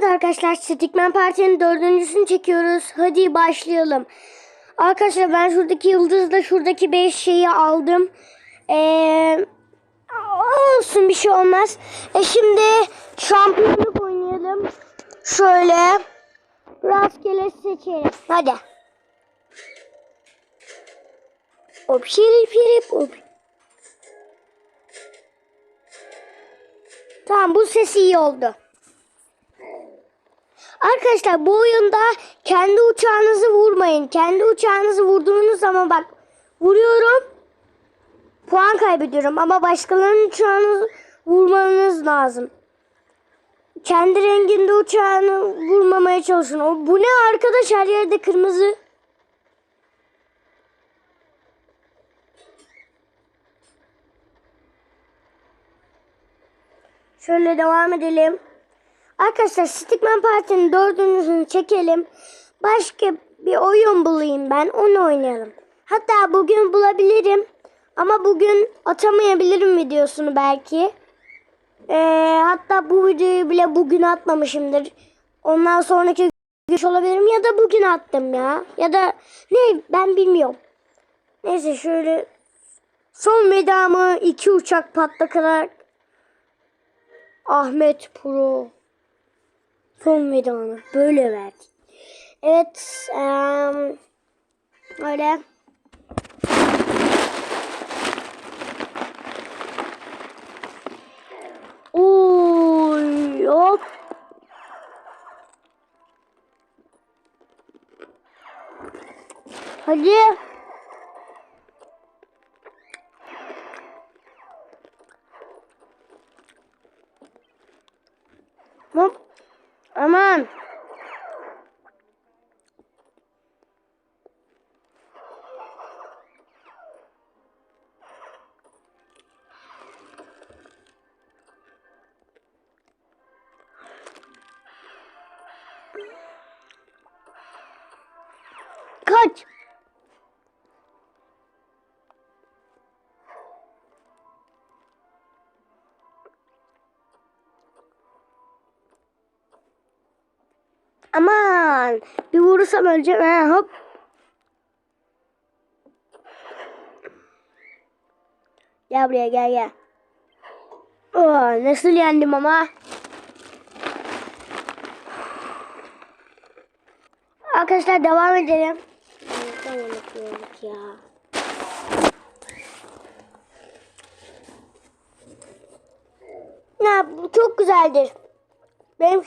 Evet arkadaşlar Stickman Parti'nin dördüncüsünü çekiyoruz. Hadi başlayalım. Arkadaşlar ben şuradaki yıldızla şuradaki beş şeyi aldım. Ee, olsun bir şey olmaz. E şimdi şampiyonluk oynayalım. Şöyle rastgele seçelim. Hadi. Hop şirip şirip hop. Tamam bu ses iyi oldu. Arkadaşlar bu oyunda kendi uçağınızı vurmayın. Kendi uçağınızı vurduğunuz zaman bak vuruyorum puan kaybediyorum ama başkalarının uçağını vurmanız lazım. Kendi renginde uçağını vurmamaya çalışın. O, bu ne arkadaş her yerde kırmızı. Şöyle devam edelim. Arkadaşlar Stickman Parti'nin dördüncüsünü çekelim. Başka bir oyun bulayım ben. Onu oynayalım. Hatta bugün bulabilirim. Ama bugün atamayabilirim videosunu belki. Ee, hatta bu videoyu bile bugün atmamışımdır. Ondan sonraki gün olabilirim ya da bugün attım ya. Ya da ne ben bilmiyorum. Neyse şöyle son vedamı iki uçak patlatarak Ahmet Pro son vedanı böyle verdi. Evet em, öyle. Oy hop. Hadi. Aman. Kaç. Aman bir vurursam öleceğim. Ha, hop. Gel buraya gel gel. Oo, nasıl yendim ama? Arkadaşlar devam edelim. Ya? Ne bu çok güzeldir. Benim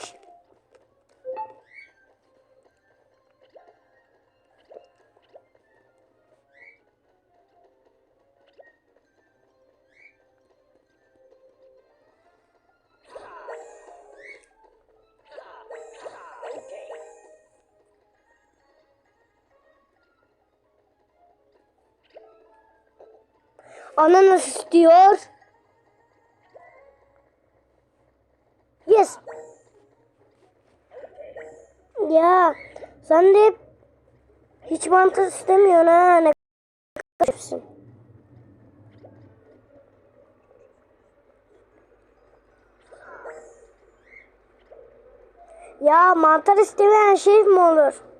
Ananas istiyor. Yes. Ya sen de hiç mantar istemiyorsun ha. Ne kadar Ya mantar istemeyen şey mi olur?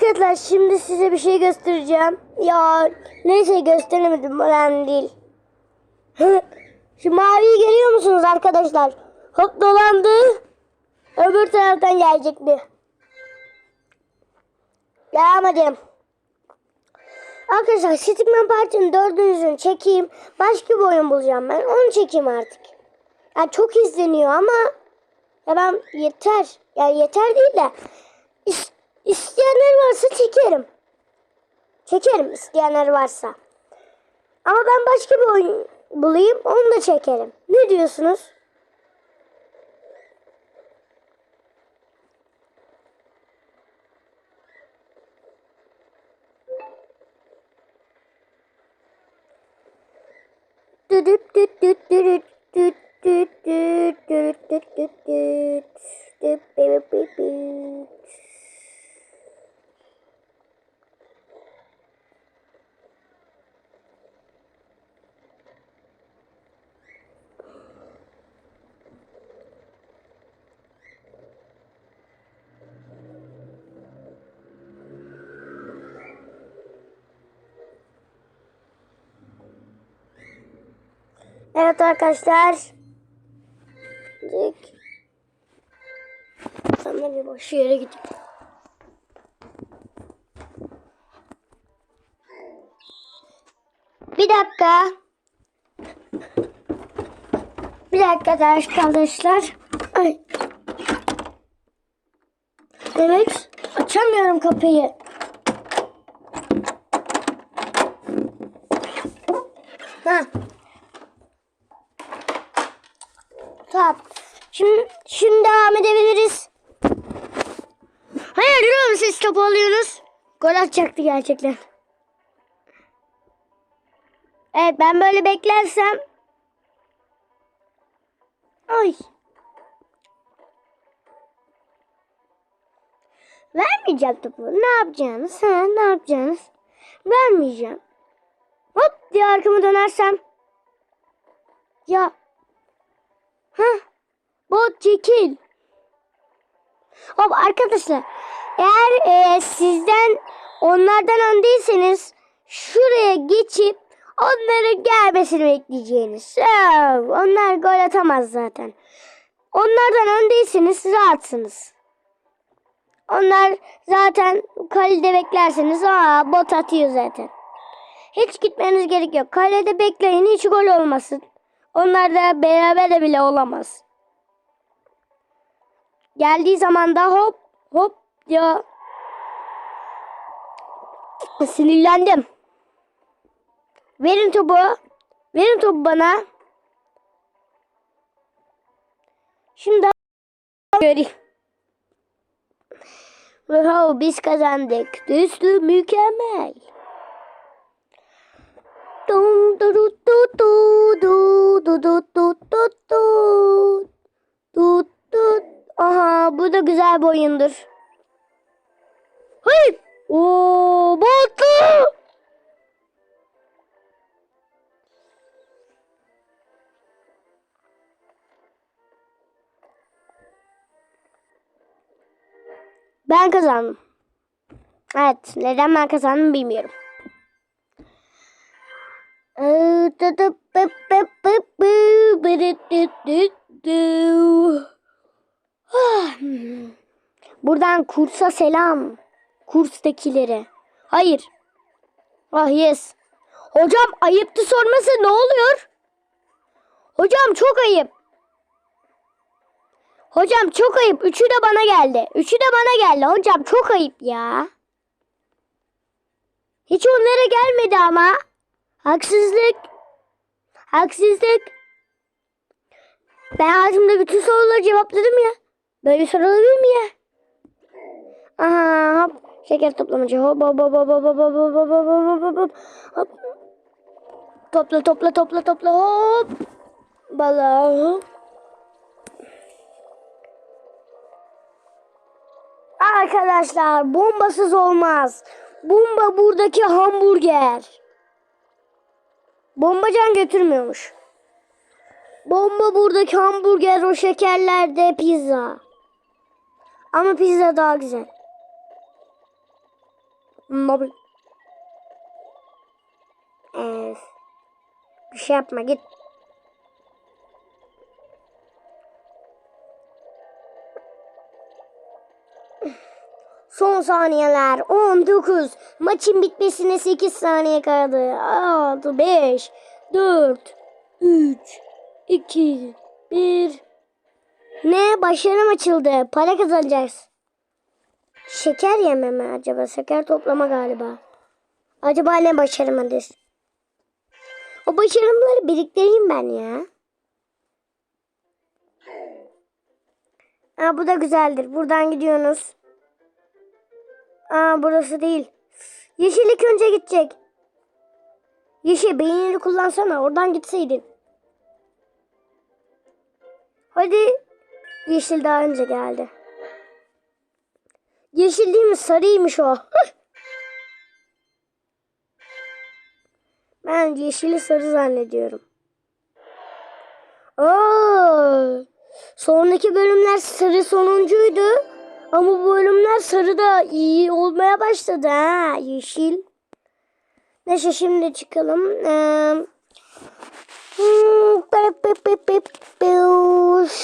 Arkadaşlar şimdi size bir şey göstereceğim. Ya neyse gösteremedim önemli değil. Şu maviyi görüyor musunuz arkadaşlar? Hop dolandı. Öbür taraftan gelecekti. Devam edelim. Arkadaşlar Stickman Parti'nin dördüncüsünü çekeyim. Başka bir oyun bulacağım ben. Onu çekeyim artık. Yani çok izleniyor ama ya ben yeter. Yani yeter değil de is- isteyenler varsa çekerim. Çekerim isteyenler varsa. Ama ben başka bir oyun bulayım onu da çekerim. Ne diyorsunuz? Evet arkadaşlar. Dik. Sana bir boş yere gideyim. Bir dakika. Bir dakika arkadaşlar. Ay. Evet. Açamıyorum kapıyı. Ha. Tamam. Şimdi, şimdi devam edebiliriz. Hayır durun siz topu alıyorsunuz. Gol atacaktı gerçekten. Evet ben böyle beklersem. Ay. Vermeyeceğim topu. Ne yapacaksınız? Ha, ne yapacaksınız? Vermeyeceğim. Hop diye arkamı dönersem. Ya. Ha. Bot çekil. Hop arkadaşlar. Eğer e, sizden onlardan öndeyseniz şuraya geçip onların gelmesini bekleyeceğiniz. Onlar gol atamaz zaten. Onlardan öndeyseniz rahatsınız. Onlar zaten kalede beklerseniz aa bot atıyor zaten. Hiç gitmeniz gerek yok. Kalede bekleyin hiç gol olmasın. Onlar da beraber de bile olamaz. Geldiği zaman da hop hop ya. Sinirlendim. Verin topu. Verin topu bana. Şimdi göreyim. Wow, biz kazandık. Düstü mükemmel. Dum du du du du du du du du du du du du Aha bu da güzel bir oyundur. Hey! Oo, Batu! Ben kazandım. Evet, neden ben kazandım bilmiyorum. Buradan kursa selam. Kurstakilere. Hayır. Ah yes. Hocam ayıptı sorması ne oluyor? Hocam çok ayıp. Hocam çok ayıp. Üçü de bana geldi. Üçü de bana geldi. Hocam çok ayıp ya. Hiç onlara gelmedi ama. Haksızlık. Haksızlık. Ben hayatımda bütün soruları cevapladım ya. Böyle soru olabilir mi ya? Aha hop. Şeker toplamacı. Hop hop hop hop hop hop hop hop hop hop hop hop hop. Topla topla topla topla hop. Hop. Arkadaşlar bombasız olmaz. Bomba buradaki hamburger. Bombacan götürmüyormuş. Bomba buradaki hamburger, o şekerlerde pizza. Ama pizza daha güzel. Mobil. Evet. Bir şey yapma git. Son saniyeler 19. Maçın bitmesine 8 saniye kaldı. 6, 5, 4, 3, 2, 1. Ne? Başarım açıldı. Para kazanacağız. Şeker yeme mi acaba? Şeker toplama galiba. Acaba ne başaramadır? O başarımları biriktireyim ben ya. Aa, bu da güzeldir. Buradan gidiyorsunuz. Aa burası değil. Yeşillik önce gidecek. Yeşil beynini kullansana. Oradan gitseydin. Hadi. Yeşil daha önce geldi. Yeşil değil mi? Sarıymış o. ben yeşili sarı zannediyorum. Oo! Sonraki bölümler sarı sonuncuydu. Ama bu bölümler sarı da iyi olmaya başladı ha. Yeşil. Neyse şimdi çıkalım. Ee.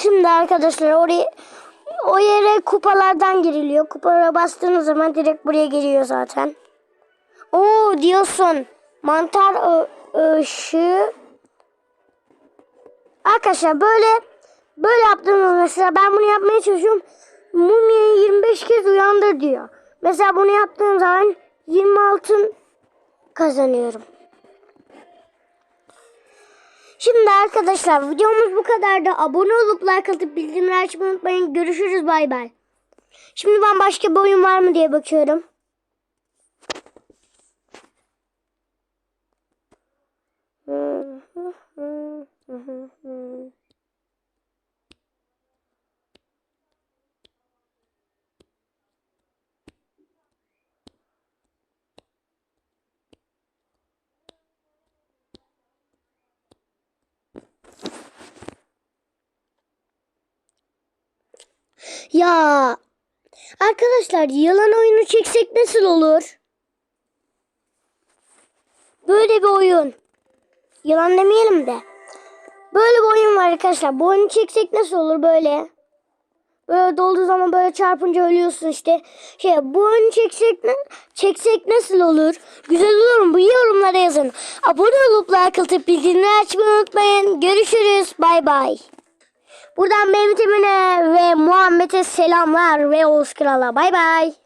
Şimdi arkadaşlar oraya o yere kupalardan giriliyor. Kupalara bastığınız zaman direkt buraya giriyor zaten. Oo diyorsun. Mantar ışığı. Arkadaşlar böyle böyle yaptığımız mesela ben bunu yapmaya çalışıyorum. Mumyayı 25 kez uyandır diyor. Mesela bunu yaptığım zaman 20 altın kazanıyorum. Şimdi arkadaşlar videomuz bu kadardı. Abone olup like atıp bildirimleri açmayı unutmayın. Görüşürüz bay bay. Şimdi ben başka bir oyun var mı diye bakıyorum. Ya arkadaşlar yılan oyunu çeksek nasıl olur? Böyle bir oyun. Yılan demeyelim de. Böyle bir oyun var arkadaşlar. Bu oyunu çeksek nasıl olur böyle? Böyle dolduğu zaman böyle çarpınca ölüyorsun işte. Şey bu oyunu çeksek ne, çeksek nasıl olur? Güzel olur mu? Bu yorumlara yazın. Abone olup like atıp bildirimleri açmayı unutmayın. Görüşürüz. Bay bay. Buradan Mehmet Emine ve Muhammed'e selamlar ve Oğuz Kral'a. Bay bay.